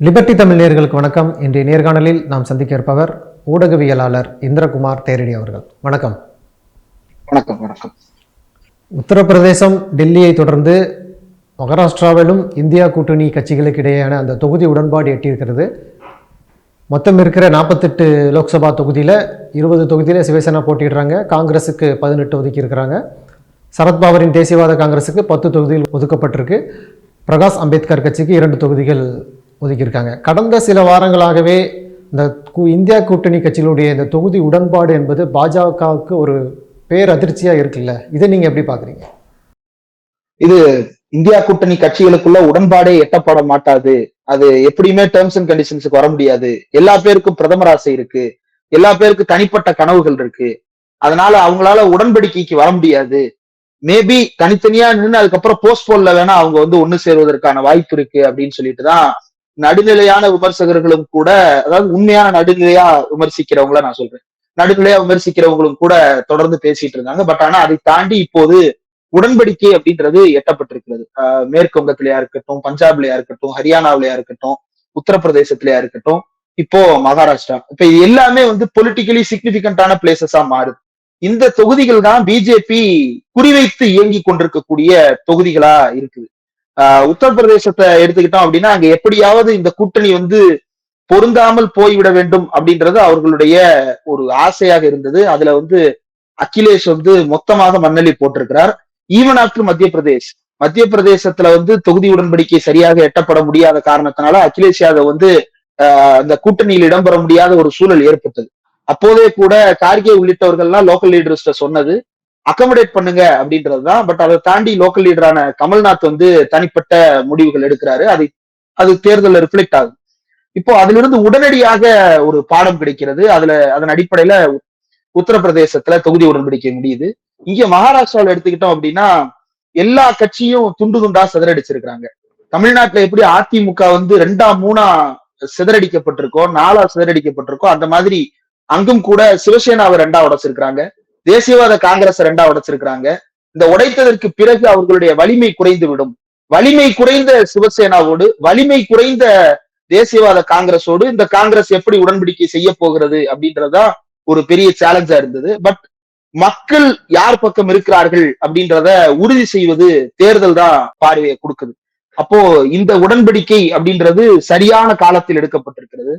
Liberty Tamil நேயர்களுக்கு வணக்கம். இன்றைய நேர்காணலில் நாம் சந்திக்க இருப்பவர் ஊடகவியலாளர் இந்திரகுமார் தேரடி அவர்கள். வணக்கம். வணக்கம் வணக்கம். உத்தரப்பிரதேசம் டெல்லியை தொடர்ந்து மகாராஷ்டிராவிலும் இந்தியா கூட்டணி கட்சிகளுக்கு இடையேயான அந்த தொகுதி உடன்பாடு எட்டியிருக்கிறது. மொத்தம் இருக்கிற நாற்பத்தெட்டு லோக்சபா தொகுதியில் இருபது தொகுதியில் சிவசேனா போட்டிடுறாங்க காங்கிரஸுக்கு பதினெட்டு ஒதுக்கி இருக்கிறாங்க. சரத்பவாரின் தேசியவாத காங்கிரஸுக்கு பத்து தொகுதிகள் ஒதுக்கப்பட்டிருக்கு. பிரகாஷ் அம்பேத்கர் கட்சிக்கு இரண்டு தொகுதிகள் ஒதுக்கியிருக்காங்க. கடந்த சில வாரங்களாகவே இந்த இந்தியா கூட்டணி கட்சிகளுடைய இந்த தொகுதி உடன்பாடு என்பது பாஜகவுக்கு ஒரு பேரதிர்ச்சியாக இருக்குல்ல? இதை நீங்கள் எப்படி பார்க்குறீங்க இது இந்தியா கூட்டணி கட்சிகளுக்குள்ள உடன்பாடே எட்டப்பட மாட்டாது. அது எப்படியுமே டேர்ம்ஸ் அண்ட் கண்டிஷன்ஸுக்கு வர முடியாது. எல்லா பேருக்கும் பிரதமர் ஆசை இருக்கு. எல்லா பேருக்கும் தனிப்பட்ட கனவுகள் இருக்கு. அதனால அவங்களால உடன்படிக்கைக்கு வர முடியாது. மேபி தனித்தனியா நின்று அதுக்கப்புறம் போஸ்ட்போன்ல வேணா அவங்க வந்து ஒண்ணு சேருவதற்கான வாய்ப்பு இருக்கு அப்படின்னு சொல்லிட்டு தான் நடுநிலையான விமர்சகர்களும் கூட அதாவது உண்மையான நடுநிலையா விமர்சிக்கிறவங்கள நான் சொல்றேன். நடுநிலையா விமர்சிக்கிறவங்களும் கூட தொடர்ந்து பேசிட்டு இருந்தாங்க. பட் ஆனா அதை தாண்டி இப்போது உடன்படிக்கை அப்படின்றது எட்டப்பட்டிருக்கிறது. அஹ் மேற்கு வங்கத்திலயா இருக்கட்டும் பஞ்சாப்லயா இருக்கட்டும் ஹரியானாவிலயா இருக்கட்டும் உத்தரப்பிரதேசத்திலயா இருக்கட்டும் இப்போ மகாராஷ்டிரா. இப்ப இது எல்லாமே வந்து பொலிட்டிக்கலி சிக்னிபிகண்டான பிளேசஸா மாறுது. இந்த தொகுதிகள் தான் பிஜேபி குறிவைத்து இயங்கி கொண்டிருக்கக்கூடிய தொகுதிகளா இருக்குது. உத்தரப்பிரதேசத்தை எடுத்துக்கிட்டோம் அப்படின்னா அங்க எப்படியாவது இந்த கூட்டணி வந்து பொருந்தாமல் போய்விட வேண்டும் அப்படின்றது அவர்களுடைய ஒரு ஆசையாக இருந்தது. அதுல வந்து அகிலேஷ் வந்து மொத்தமாக மண்ணலி போட்டிருக்கிறார். ஈவன் ஆஃப்டர் மத்திய பிரதேஷ் மத்திய பிரதேசத்துல வந்து தொகுதி உடன்படிக்கை சரியாக எட்டப்பட முடியாத காரணத்தினால அகிலேஷ் யாதவ் வந்து ஆஹ் அந்த கூட்டணியில் இடம்பெற முடியாத ஒரு சூழல் ஏற்பட்டது. அப்போதே கூட கார்கே உள்ளிட்டவர்கள்லாம் லோக்கல் லீடர்ஸ்ட சொன்னது. அக்கமடேட் பண்ணுங்க அப்படின்றதுதான். பட் அதை தாண்டி லோக்கல் லீடரான கமல்நாத் வந்து தனிப்பட்ட முடிவுகள் எடுக்கிறாரு. அது அது தேர்தலில் ரிஃப்ளெக்ட் ஆகும் இப்போ அதிலிருந்து உடனடியாக ஒரு பாடம் கிடைக்கிறது. அதுல அதன் அடிப்படையில உத்தரப்பிரதேசத்துல தொகுதி உடன்படிக்கை முடியுது. இங்க மகாராஷ்டிராவில் எடுத்துக்கிட்டோம் அப்படின்னா எல்லா கட்சியும் துண்டு துண்டா சிதறடிச்சிருக்கிறாங்க. தமிழ்நாட்டுல எப்படி அதிமுக வந்து ரெண்டா மூணா சிதறடிக்கப்பட்டிருக்கோ நாலா சிதறடிக்கப்பட்டிருக்கோ அந்த மாதிரி அங்கும் கூட சிவசேனாவை ரெண்டா உடைச்சிருக்கிறாங்க. தேசியவாத காங்கிரஸ் ரெண்டா உடைச்சிருக்கிறாங்க. இந்த உடைத்ததற்கு பிறகு அவர்களுடைய வலிமை குறைந்து விடும் வலிமை குறைந்த சிவசேனாவோடு வலிமை குறைந்த தேசியவாத காங்கிரஸோடு இந்த காங்கிரஸ் எப்படி உடன்படிக்கை செய்ய போகிறது அப்படின்றதா ஒரு பெரிய சேலஞ்சா இருந்தது. பட் மக்கள் யார் பக்கம் இருக்கிறார்கள் அப்படின்றத உறுதி செய்வது தேர்தல் தான் பார்வையை கொடுக்குது. அப்போ இந்த உடன்படிக்கை அப்படின்றது சரியான காலத்தில் எடுக்கப்பட்டிருக்கிறது.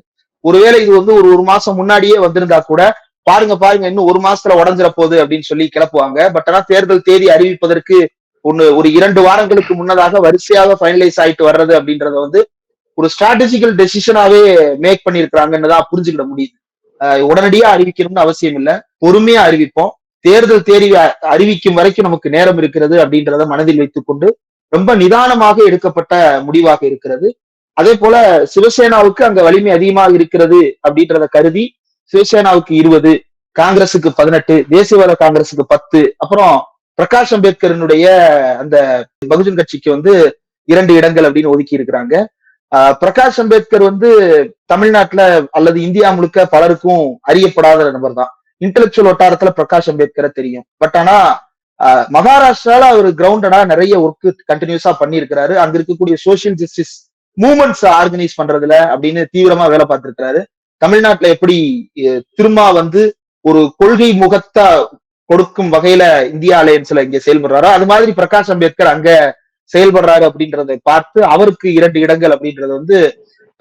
ஒருவேளை இது வந்து ஒரு ஒரு மாசம் முன்னாடியே வந்திருந்தா கூட பாருங்க பாருங்க இன்னும் ஒரு மாசத்துல உடஞ்சிட போகுது அப்படின்னு சொல்லி கிளப்புவாங்க. பட் ஆனா தேர்தல் தேதி அறிவிப்பதற்கு ஒண்ணு ஒரு இரண்டு வாரங்களுக்கு முன்னதாக வரிசையாக ஃபைனலைஸ் ஆயிட்டு வர்றது அப்படின்றத வந்து ஒரு ஸ்ட்ராட்டஜிக்கல் டெசிஷனாவே மேக் பண்ணிருக்கிறாங்கன்னுதான் புரிஞ்சுக்கிட முடியுது. உடனடியா அறிவிக்கணும்னு அவசியம் இல்ல. பொறுமையா அறிவிப்போம். தேர்தல் தேதி அறிவிக்கும் வரைக்கும் நமக்கு நேரம் இருக்கிறது அப்படின்றத மனதில் வைத்துக்கொண்டு ரொம்ப நிதானமாக எடுக்கப்பட்ட முடிவாக இருக்கிறது. அதே போல சிவசேனாவுக்கு அங்க வலிமை அதிகமாக இருக்கிறது அப்படின்றத கருதி சிவசேனாவுக்கு இருபது காங்கிரசுக்கு பதினெட்டு தேசியவாத காங்கிரசுக்கு பத்து அப்புறம் பிரகாஷ் அம்பேத்கரனுடைய அந்த பகுஜன் கட்சிக்கு வந்து இரண்டு இடங்கள் அப்படின்னு ஒதுக்கி இருக்கிறாங்க. ஆஹ் பிரகாஷ் அம்பேத்கர் வந்து தமிழ்நாட்டுல அல்லது இந்தியா முழுக்க பலருக்கும் அறியப்படாத நபர் தான் இன்டெலெக்சுவல் வட்டாரத்துல பிரகாஷ் அம்பேத்கரை தெரியும். பட் ஆனா ஆஹ் மகாராஷ்டிரால அவர் கிரவுண்டடா நிறைய ஒர்க் கண்டினியூஸா பண்ணியிருக்கிறாரு. அங்க இருக்கக்கூடிய சோசியல் ஜஸ்டிஸ் மூவ்மெண்ட்ஸ் ஆர்கனைஸ் பண்றதுல அப்படின்னு தீவிரமா வேலை பார்த்திருக்கிறாரு. தமிழ்நாட்டுல எப்படி திருமா வந்து ஒரு கொள்கை முகத்தா கொடுக்கும் வகையில இந்தியா அலையன்ஸ்ல இங்க செயல்படுறாரோ அது மாதிரி பிரகாஷ் அம்பேத்கர் அங்க செயல்படுறாரு அப்படின்றத பார்த்து அவருக்கு இரண்டு இடங்கள் அப்படின்றது வந்து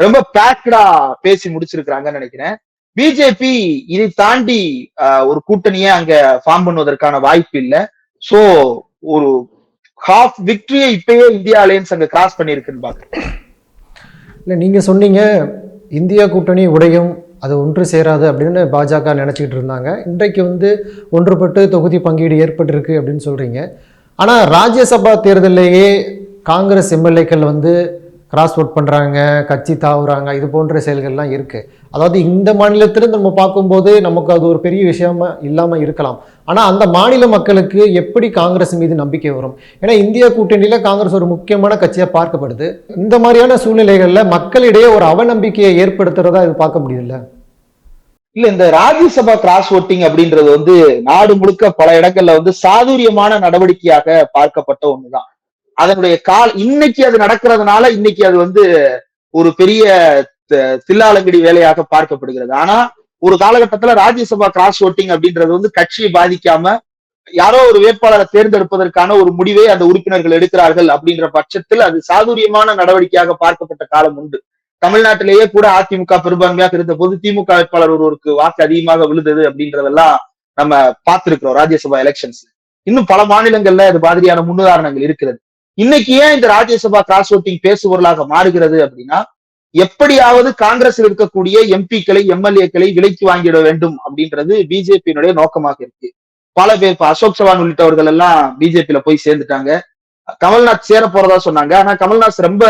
ரொம்ப பேக்டா பேசி முடிச்சிருக்கிறாங்கன்னு நினைக்கிறேன். பிஜேபி இதை தாண்டி ஆஹ், ஒரு கூட்டணியை அங்க ஃபார்ம் பண்ணுவதற்கான வாய்ப்பு இல்லை. சோ ஒரு ஹாஃப் விக்டரியை இப்பயே இந்தியா அலையன்ஸ் அங்க கிராஸ் பண்ணிருக்குன்னு பாக்குறேன் இல்ல நீங்க சொன்னீங்க இந்தியா கூட்டணி உடையும் அது ஒன்று சேராது அப்படின்னு பாஜக நினச்சிக்கிட்டு இருந்தாங்க. இன்றைக்கு வந்து ஒன்றுபட்டு தொகுதி பங்கீடு ஏற்பட்டிருக்கு அப்படின்னு சொல்கிறீங்க ஆனால் ராஜ்யசபா தேர்தலிலேயே காங்கிரஸ் எம்எல்ஏக்கள் வந்து கிராஸ் ஓட் பண்ணுறாங்க கட்சி தாவுறாங்க இது போன்ற செயல்கள்லாம் இருக்குது அதாவது இந்த மாநிலத்திலிருந்து நம்ம பார்க்கும்போது நமக்கு அது ஒரு பெரிய விஷயமா இல்லாமல் இருக்கலாம். ஆனால் அந்த மாநில மக்களுக்கு எப்படி காங்கிரஸ் மீது நம்பிக்கை வரும்? ஏன்னா இந்தியா கூட்டணியில் காங்கிரஸ் ஒரு முக்கியமான கட்சியாக பார்க்கப்படுது. இந்த மாதிரியான சூழ்நிலைகளில் மக்களிடையே ஒரு அவநம்பிக்கையை ஏற்படுத்துறதா இது பார்க்க முடியல இல்ல இந்த ராஜ்யசபா கிராஸ் ஓட்டிங் அப்படின்றது வந்து நாடு முழுக்க பல இடங்கள்ல வந்து சாதுரியமான நடவடிக்கையாக பார்க்கப்பட்ட ஒண்ணுதான். அதனுடைய கால் இன்னைக்கு அது நடக்கிறதுனால இன்னைக்கு அது வந்து ஒரு பெரிய தில்லாலங்கடி வேலையாக பார்க்கப்படுகிறது. ஆனா ஒரு காலகட்டத்துல ராஜ்யசபா கிராஸ் ஓட்டிங் அப்படின்றது வந்து கட்சியை பாதிக்காம யாரோ ஒரு வேட்பாளரை தேர்ந்தெடுப்பதற்கான ஒரு முடிவை அந்த உறுப்பினர்கள் எடுக்கிறார்கள் அப்படின்ற பட்சத்தில் அது சாதுரியமான நடவடிக்கையாக பார்க்கப்பட்ட காலம் உண்டு. தமிழ்நாட்டிலேயே கூட அதிமுக பெரும்பான்மையாக இருந்த போது திமுக வேட்பாளர் ஒருவருக்கு வாக்கு அதிகமாக விழுந்தது அப்படின்றதெல்லாம் நம்ம பார்த்திருக்கிறோம் ராஜ்யசபா எலெக்ஷன்ஸ் இன்னும் பல மாநிலங்கள்ல இது மாதிரியான முன்னுதாரணங்கள் இருக்கிறது. இன்னைக்கு ஏன் இந்த ராஜ்யசபா கிராஸ் ஓட்டிங் பேசுபொருளாக மாறுகிறது அப்படின்னா எப்படியாவது காங்கிரஸில் இருக்கக்கூடிய எம்பிக்களை எம்எல்ஏக்களை விலைக்கு வாங்கிட வேண்டும் அப்படின்றது பிஜேபியினுடைய நோக்கமாக இருக்கு. பல பேர் இப்ப அசோக் சவான் உள்ளிட்டவர்கள் எல்லாம் பிஜேபியில போய் சேர்ந்துட்டாங்க. கமல்நாத் சேர போறதா சொன்னாங்க. ஆனா கமல்நாத் ரொம்ப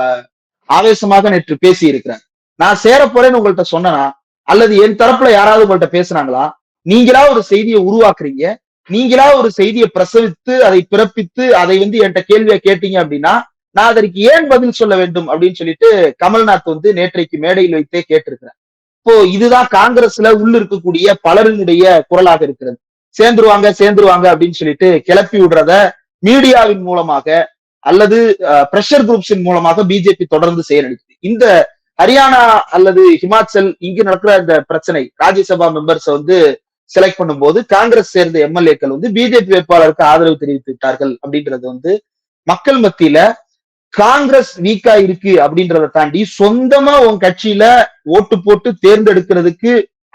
ஆஹ், ஆவேசமாக நேற்று பேசி இருக்கிறார் நான் சேர போறேன்னு உங்கள்ட்ட சொன்னனா? அல்லது என் தரப்புல யாராவது உங்கள்ட்ட பேசுனாங்களா? நீங்களா ஒரு செய்தியை உருவாக்குறீங்க. நீங்களா ஒரு செய்தியை பிரசவித்து அதை பிறப்பித்து அதை வந்து என்கிட்ட கேள்வியா கேட்டீங்க அப்படின்னா நான் அதற்கு ஏன் பதில் சொல்ல வேண்டும் அப்படின்னு சொல்லிட்டு கமல்நாத் வந்து நேற்றைக்கு மேடையில் வைத்தே கேட்டிருக்கிறேன் இப்போ இதுதான் காங்கிரஸ்ல உள்ள இருக்கக்கூடிய பலரினுடைய குரலாக இருக்கிறது. சேர்ந்துருவாங்க சேர்ந்துருவாங்க அப்படின்னு சொல்லிட்டு கிளப்பி விடுறத மீடியாவின் மூலமாக அல்லது பிரஷர் குரூப்ஸின் மூலமாக பிஜேபி தொடர்ந்து செயல்படுது இந்த ஹரியானா அல்லது ஹிமாச்சல் இங்கு நடக்கிற இந்த பிரச்சனை ராஜ்யசபா மெம்பர்ஸ் வந்து செலக்ட் பண்ணும்போது காங்கிரஸ் சேர்ந்த எம்எல்ஏக்கள் வந்து பிஜேபி வேட்பாளருக்கு ஆதரவு தெரிவித்து விட்டார்கள் அப்படின்றது வந்து மக்கள் மத்தியில காங்கிரஸ் வீக்கா இருக்கு அப்படின்றத தாண்டி சொந்தமா உன் கட்சியில ஓட்டு போட்டு தேர்ந்தெடுக்கிறதுக்கு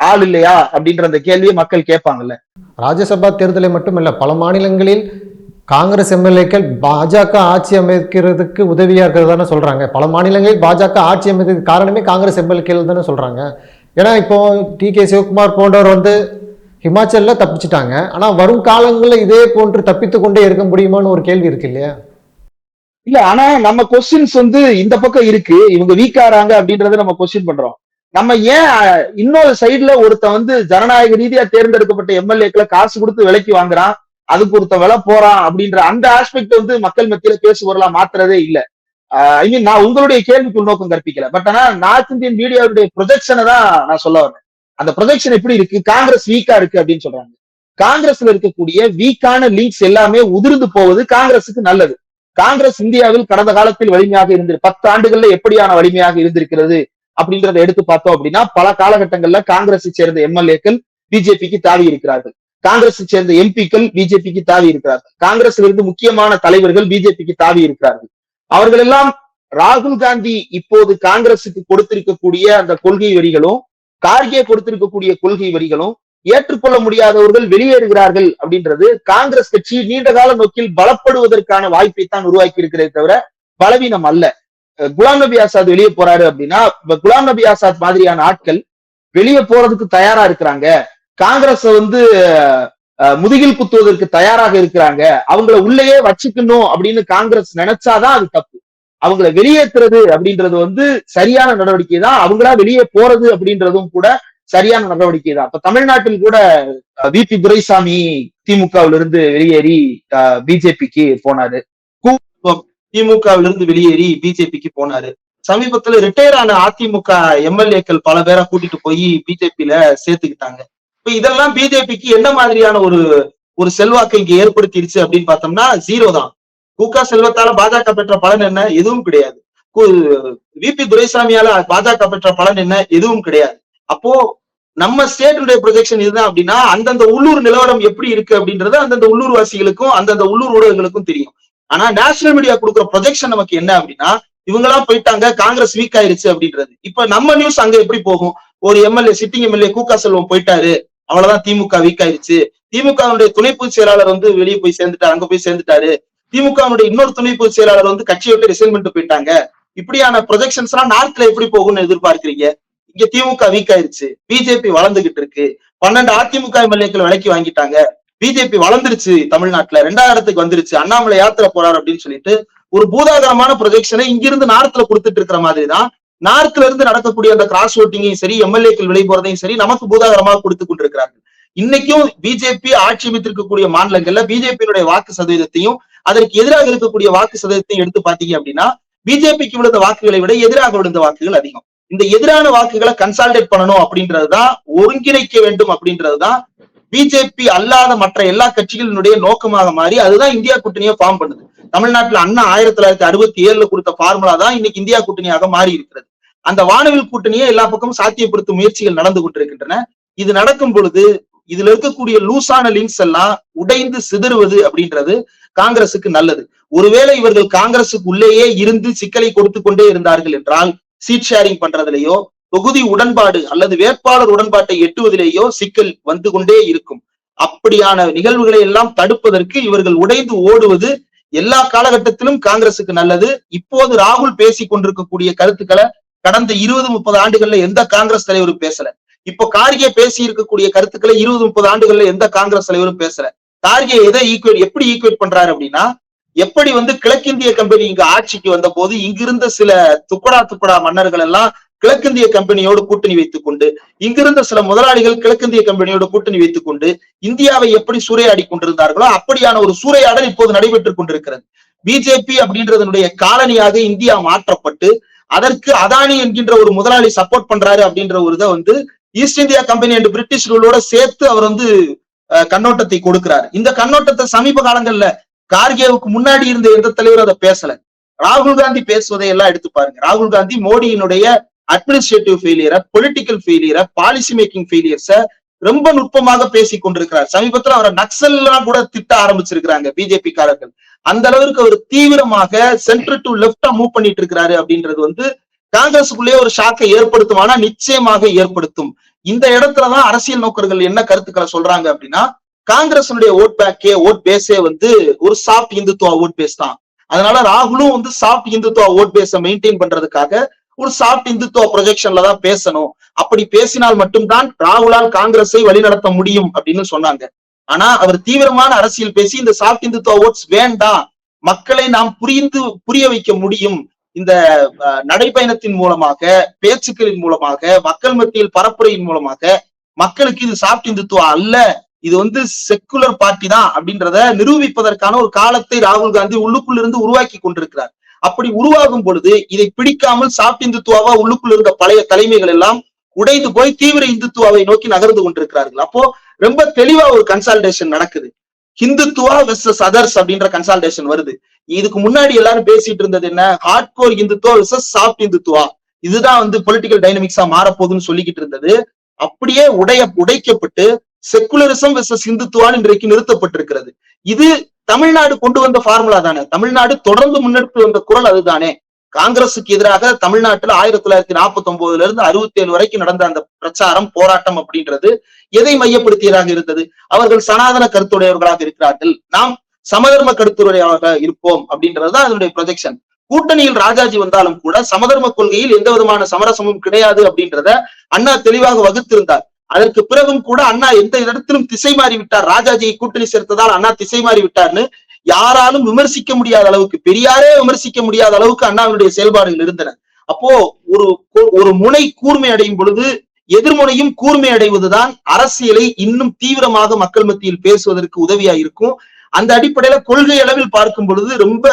ஆள் இல்லையா அப்படின்ற அந்த கேள்வியை மக்கள் கேட்பாங்கல்ல. ராஜ்யசபா தேர்தலை மட்டுமல்ல பல மாநிலங்களில் காங்கிரஸ் எம்எல்ஏக்கள் பாஜக ஆட்சி அமைக்கிறதுக்கு உதவியா இருக்கிறதான சொல்றாங்க. பல மாநிலங்களில் பாஜக ஆட்சி அமைக்கிறதுக்கு காரணமே காங்கிரஸ் எம்எல்ஏக்கள் தானே சொல்றாங்க. ஏன்னா இப்போ டி கே சிவகுமார் போன்றவர் வந்து ஹிமாச்சலில் தப்பிச்சிட்டாங்க. ஆனால் வரும் காலங்களில் இதே போன்று தப்பித்து கொண்டே இருக்க முடியுமான்னு ஒரு கேள்வி இருக்கு இல்லையா? இல்ல ஆனா நம்ம கொஸ்டின்ஸ் வந்து இந்த பக்கம் இருக்கு. இவங்க வீக்காராங்க அப்படின்றத நம்ம கொஸ்டின் பண்றோம். நம்ம ஏன் இன்னொரு சைடுல ஒருத்தன் வந்து ஜனநாயக ரீதியா தேர்ந்தெடுக்கப்பட்ட எம்எல்ஏக்களை காசு கொடுத்து விலைக்கு வாங்குறான். அதுக்கு ஒருத்தன் விலை போறான் அப்படின்ற அந்த ஆஸ்பெக்ட் வந்து மக்கள் மத்தியில பேசுபொருளா மாத்துறதே இல்ல. ஐ மீன் நான் உங்களுடைய கேள்விக்கு உள்நோக்கம் கற்பிக்கல. பட் ஆனா நார்த் இந்தியன் மீடியாவுடைய ப்ரொஜெக்ஷனை தான் நான் சொல்ல வரேன் அந்த ப்ரொஜெக்ஷன் எப்படி இருக்கு? காங்கிரஸ் வீக்கா இருக்கு அப்படின்னு சொல்றாங்க. காங்கிரஸ்ல இருக்கக்கூடிய வீக்கான லிங்க்ஸ் எல்லாமே உதிர்ந்து போவது காங்கிரஸுக்கு நல்லது. காங்கிரஸ் இந்தியாவில் கடந்த காலத்தில் வலிமையாக இருந்து பத்து ஆண்டுகள்ல எப்படியான வலிமையாக இருந்திருக்கிறது அப்படின்றத எடுத்து பார்த்தோம் அப்படின்னா பல காலகட்டங்கள்ல காங்கிரஸை சேர்ந்த எம்எல்ஏக்கள் பிஜேபிக்கு தாவி இருக்கிறார்கள். காங்கிரஸை சேர்ந்த எம்பிக்கள் பிஜேபிக்கு தாவி இருக்கிறார்கள். காங்கிரஸ்ல இருந்து முக்கியமான தலைவர்கள் பிஜேபிக்கு தாவி இருக்கிறார்கள். அவர்கள் எல்லாம் ராகுல் காந்தி இப்போது காங்கிரசுக்கு கொடுத்திருக்கக்கூடிய அந்த கொள்கை வரிகளும் கார்கே கொடுத்திருக்கக்கூடிய கொள்கை வரிகளும் ஏற்றுக்கொள்ள முடியாதவர்கள் வெளியேறுகிறார்கள் அப்படின்றது காங்கிரஸ் கட்சி நீண்ட கால நோக்கில் பலப்படுவதற்கான வாய்ப்பை தான் உருவாக்கி இருக்கிறதே தவிர பலவீனம் அல்ல. குலாம் நபி ஆசாத் வெளியே போறாரு அப்படின்னா குலாம் நபி ஆசாத் மாதிரியான ஆட்கள் வெளியே போறதுக்கு தயாரா இருக்கிறாங்க. காங்கிரஸ் வந்து அஹ், முதுகில் குத்துவதற்கு தயாராக இருக்கிறாங்க. அவங்கள உள்ளேயே வச்சுக்கணும் அப்படின்னு காங்கிரஸ் நினைச்சாதான் அது தப்பு. அவங்கள வெளியேற்றுறது அப்படின்றது வந்து சரியான நடவடிக்கை தான். அவங்களா வெளியே போறது அப்படின்றதும் கூட சரியான நடவடிக்கை தான். இப்ப தமிழ்நாட்டில் கூட வி. பி. துரைசாமி திமுகவிலிருந்து இருந்து வெளியேறி பிஜேபிக்கு போனாரு. திமுகவிலிருந்து இருந்து வெளியேறி பிஜேபிக்கு போனாரு. சமீபத்துல ரிட்டையர் ஆன அதிமுக எம்எல்ஏக்கள் பல பேரை கூட்டிட்டு போய் பிஜேபியில சேர்த்துக்கிட்டாங்க. இப்ப இதெல்லாம் பிஜேபிக்கு என்ன மாதிரியான ஒரு ஒரு செல்வாக்கை இங்க ஏற்படுத்திடுச்சு அப்படின்னு பார்த்தோம்னா ஜீரோ தான். குக செல்வத்தால பாஜக பெற்ற பலன் என்ன? எதுவும் கிடையாது. விபி துரைசாமியால பாஜக பெற்ற பலன் என்ன? எதுவும் கிடையாது. அப்போ நம்ம ஸ்டேட்டுடைய ப்ரொஜெக்ஷன் இதுதான் அப்படின்னா அந்தந்த உள்ளூர் நிலவரம் எப்படி இருக்கு அப்படின்றது அந்தந்த உள்ளூர் வாசிகளுக்கும் அந்தந்த உள்ளூர் ஊடகங்களுக்கும் தெரியும். ஆனா நேஷனல் மீடியா கொடுக்குற ப்ரொஜெக்ஷன் நமக்கு என்ன அப்படின்னா இவங்கெல்லாம் போயிட்டாங்க காங்கிரஸ் வீக் ஆயிருச்சு அப்படின்றது. இப்ப நம்ம நியூஸ் அங்க எப்படி போகும்? ஒரு MLA sitting MLA Kuka Selvam போயிட்டாரு அவ்வளவுதான் திமுக வீக் ஆயிருச்சு. திமுகவுடைய துணை பொதுச் செயலாளர் வந்து வெளியே போய் சேர்ந்துட்டாரு அங்க போய் சேர்ந்துட்டாரு. திமுகவுடைய இன்னொரு துணை பொதுச் செயலாளர் வந்து கட்சியை விட்டு ரிசைன்மெண்ட் போயிட்டாங்க. இப்படியான ப்ரொஜெக்ஷன்ஸ் எல்லாம் நார்த்ல எப்படி போகும்னு எதிர்பார்க்கிறீங்க? இங்க திமுக வீக் ஆயிருச்சு. பிஜேபி வளர்ந்துகிட்டு இருக்கு. பன்னெண்டு அதிமுக எம்எல்ஏக்கள் விலைக்கு வாங்கிட்டாங்க. பிஜேபி வளர்ந்துருச்சு தமிழ்நாட்டுல. ரெண்டாயிரத்துக்கு வந்துருச்சு. அண்ணாமலை யாத்திரை போறாரு அப்படின்னு சொல்லிட்டு ஒரு பூதாகரமான ப்ரொஜெக்ஷனை இங்கிருந்து நார்த்ல கொடுத்துட்டு இருக்கிற மாதிரி தான் நார்த்ல இருந்து நடக்கக்கூடிய அந்த கிராஸ் ஓட்டிங்கையும் சரி எம்எல்ஏக்கள் விலை போறதையும் சரி நமக்கு பூதாகரமாக கொடுத்து கொண்டிருக்கிறார்கள். இன்னைக்கும் பிஜேபி ஆட்சி அமைத்திருக்கக்கூடிய மாநிலங்கள்ல பிஜேபியினுடைய வாக்கு சதவீதத்தையும் அதற்கு எதிராக இருக்கக்கூடிய வாக்கு சதவீதத்தையும் எடுத்து பாத்தீங்க அப்படின்னா பிஜேபிக்கு விழுந்த வாக்குகளை விட எதிராக விழுந்த வாக்குகள் அதிகம். இந்த எதிரான வாக்குகளை கன்சால்டேட் பண்ணணும் அப்படின்றதுதான் ஒருங்கிணைக்க வேண்டும் அப்படின்றதுதான் பிஜேபி அல்லாத மற்ற எல்லா கட்சிகளினுடைய நோக்கமாக மாறி அதுதான் இந்தியா கூட்டணியை ஃபார்ம் பண்ணுது. தமிழ்நாட்டுல அண்ணா ஆயிரத்தி தொள்ளாயிரத்தி அறுபத்தி ஏழுல கொடுத்த ஃபார்முலா தான் இன்னைக்கு இந்தியா கூட்டணியாக மாறி இருக்கிறது. அந்த வானவில் கூட்டணியை எல்லா பக்கமும் சாத்தியப்படுத்தும் முயற்சிகள் நடந்து கொண்டிருக்கின்றன. இது நடக்கும் பொழுது இதுல இருக்கக்கூடிய லூசான லிங்க்ஸ் எல்லாம் உடைந்து சிதறுவது அப்படின்றது காங்கிரசுக்கு நல்லது. ஒருவேளை இவர்கள் காங்கிரசுக்கு உள்ளேயே இருந்து சிக்கலை கொடுத்து கொண்டே இருந்தார்கள் என்றால் சீட் ஷேரிங் பண்றதுலயோ தொகுதி உடன்பாடு அல்லது வேட்பாளர் உடன்பாட்டை எட்டுவதிலேயோ சிக்கல் வந்து கொண்டே இருக்கும். அப்படியான நிகழ்வுகளை எல்லாம் தடுப்பதற்கு இவர்கள் உடைந்து ஓடுவது எல்லா காலகட்டத்திலும் காங்கிரசுக்கு நல்லது. இப்போது ராகுல் பேசிக் கொண்டிருக்கக்கூடிய கருத்துக்களை கடந்த இருபது முப்பது ஆண்டுகள்ல எந்த காங்கிரஸ் தலைவரும் பேசல. இப்போ கார்கே பேசி இருக்கக்கூடிய கருத்துக்களை இருபது முப்பது ஆண்டுகள்ல எந்த காங்கிரஸ் தலைவரும் பேசல. கார்கே எதை ஈக்குவேட் எப்படி ஈக்குவேட் பண்றாரு அப்படின்னா எப்படி வந்து கிழக்கிந்திய கம்பெனி இங்க ஆட்சிக்கு வந்த போது இங்கிருந்த சில துக்கடா துக்கடா மன்னர்கள் எல்லாம் கிழக்கிந்திய கம்பெனியோடு கூட்டணி வைத்துக் கொண்டு இங்கிருந்த சில முதலாளிகள் கிழக்கிந்திய கம்பெனியோடு கூட்டணி வைத்துக் கொண்டு இந்தியாவை எப்படி சூறையாடி கொண்டிருந்தார்களோ அப்படியான ஒரு சூறையாடல் இப்போது நடைபெற்றுக் கொண்டிருக்கிறது. பிஜேபி அப்படின்றதனுடைய காலனியாக இந்தியா மாற்றப்பட்டு அதற்கு அதானி என்கின்ற ஒரு முதலாளி சப்போர்ட் பண்றாரு அப்படின்ற ஒரு இதை வந்து East India Company and British ரூலோட சேர்த்து அவர் வந்து கண்ணோட்டத்தை கொடுக்கிறார். இந்த கண்ணோட்டத்தை சமீப காலங்கள்ல கார்கேவுக்கு முன்னாடி இருந்த எந்த தலைவரும் அதை பேசல. ராகுல் காந்தி பேசுவதை எல்லாம் எடுத்து பாருங்க. ராகுல் காந்தி மோடியினுடைய அட்மினிஸ்ட்ரேட்டிவ் ஃபெயிலியரை பொலிட்டிக்கல் ஃபெயிலியரை பாலிசி மேக்கிங் ஃபெயிலியர்ஸை ரொம்ப நுட்பமாக பேசிக் கொண்டிருக்கிறார். சமீபத்துல அவரை நக்சல்லாம் கூட திட்ட ஆரம்பிச்சிருக்கிறாங்க பிஜேபி காரர்கள். அந்த அளவிற்கு அவர் தீவிரமாக சென்டர் டு லெப்டா மூவ் பண்ணிட்டு இருக்கிறாரு அப்படின்றது வந்து காங்கிரஸுக்குள்ளே ஒரு ஷாக்கை ஏற்படுத்தும் ஆனா நிச்சயமாக ஏற்படுத்தும். இந்த இடத்துலதான் அரசியல் நோக்கர்கள் என்ன கருத்துக்களை சொல்றாங்க அப்படின்னா காங்கிரசனுடைய ஓட் பேக்கே ஓட் பேஸே வந்து ஒரு சாஃப்ட் இந்துத்துவா ஓட் பேஸ் தான். அதனால ராகுலும் வந்து சாஃப்ட் இந்துத்துவா ஓட் பேஸை மெயின்டைன் பண்றதுக்காக ஒரு சாஃப்ட் இந்துத்துவ ப்ரொஜெக்ஷன்ல தான் பேசணும். அப்படி பேசினால் மட்டும்தான் ராகுலால் காங்கிரஸை வழிநடத்த முடியும் அப்படின்னு சொன்னாங்க. ஆனா அவர் தீவிரமான அரசியல் பேசி இந்த சாஃப்ட் இந்துத்துவ ஓட்ஸ் வேண்டாம். மக்களை நாம் புரிந்து புரிய வைக்க முடியும். இந்த நடைப்பயணத்தின் மூலமாக பேச்சுக்களின் மூலமாக மக்கள் மத்தியில் பரப்புரையின் மூலமாக மக்களுக்கு இது சாஃப்ட் இந்துத்துவா அல்ல இது வந்து செக்குலர் பார்ட்டி தான் அப்படின்றத நிரூபிப்பதற்கான ஒரு காலத்தை ராகுல் காந்தி உள்ளுக்குள்ள இருந்து உருவாக்கி கொண்டிருக்கிறார். அப்படி உருவாகும் பொழுது இதை பிடிக்காமல் சாஃப்ட் இந்துத்துவாவா உள்ளுக்குள் இருந்த பழைய தலைமைகள் எல்லாம் உடைந்து போய் தீவிர இந்துத்துவாவை நோக்கி நகர்ந்து கொண்டிருக்கிறார்கள். அப்போ ரொம்ப தெளிவா ஒரு கன்சால்டேஷன் நடக்குது. ஹிந்துத்துவா வெர்சஸ் அதர்ஸ் அப்படின்ற கன்சால்டேஷன் வருது. இதுக்கு முன்னாடி எல்லாரும் பேசிட்டு இருந்தது என்ன? Hardcore Hindutva versus soft Hindutva இதுதான் வந்து பொலிட்டிக்கல் டைனமிக்ஸா மாறப்போகுதுன்னு சொல்லிக்கிட்டு இருந்தது. அப்படியே உடைய உடைக்கப்பட்டு செக்குலரிசம் வெர்சஸ் இந்துத்துவான் இன்றைக்கு நிறுத்தப்பட்டிருக்கிறது. இது தமிழ்நாடு கொண்டு வந்த ஃபார்முலா தானே. தமிழ்நாடு தொடர்ந்து முன்னெடுத்து வந்த குரல் அதுதானே. காங்கிரசுக்கு எதிராக தமிழ்நாட்டுல ஆயிரத்தி தொள்ளாயிரத்தி நாற்பத்தி ஒன்பதுல இருந்து அறுபத்தி ஏழு வரைக்கும் நடந்த அந்த பிரச்சாரம் போராட்டம் அப்படின்றது எதை மையப்படுத்தியதாக இருந்தது? அவர்கள் சனாதன கருத்துடையவர்களாக இருக்கிறார்கள். நாம் சமதர்ம கருத்துடையவராக இருப்போம் அப்படின்றதுதான் அதனுடைய ப்ரொஜெக்ஷன் கூட்டணியில் ராஜாஜி வந்தாலும் கூட சமதர்ம கொள்கையில் எந்த விதமான சமரசமும் கிடையாது அப்படின்றத அண்ணா தெளிவாக வகுத்திருந்தார். அதற்கு பிறகும் கூட அண்ணா எந்த இடத்திலும் திசை மாறி விட்டார் ராஜாஜியை கூட்டணி சேர்த்ததால் அண்ணா திசை மாறி விட்டார்னு யாராலும் விமர்சிக்க முடியாத அளவுக்கு பெரியாரே விமர்சிக்க முடியாத அளவுக்கு அண்ணாவினுடைய செயல்பாடுகள் இருந்தன. அப்போ ஒரு ஒரு முனை கூர்மை அடையும் பொழுது எதிர்முனையும் கூர்மை அடைவதுதான் அரசியலை இன்னும் தீவிரமாக மக்கள் மத்தியில் பேசுவதற்கு உதவியா இருக்கும் அந்த அடிப்படையில கொள்கை அளவில் பார்க்கும் பொழுது ரொம்ப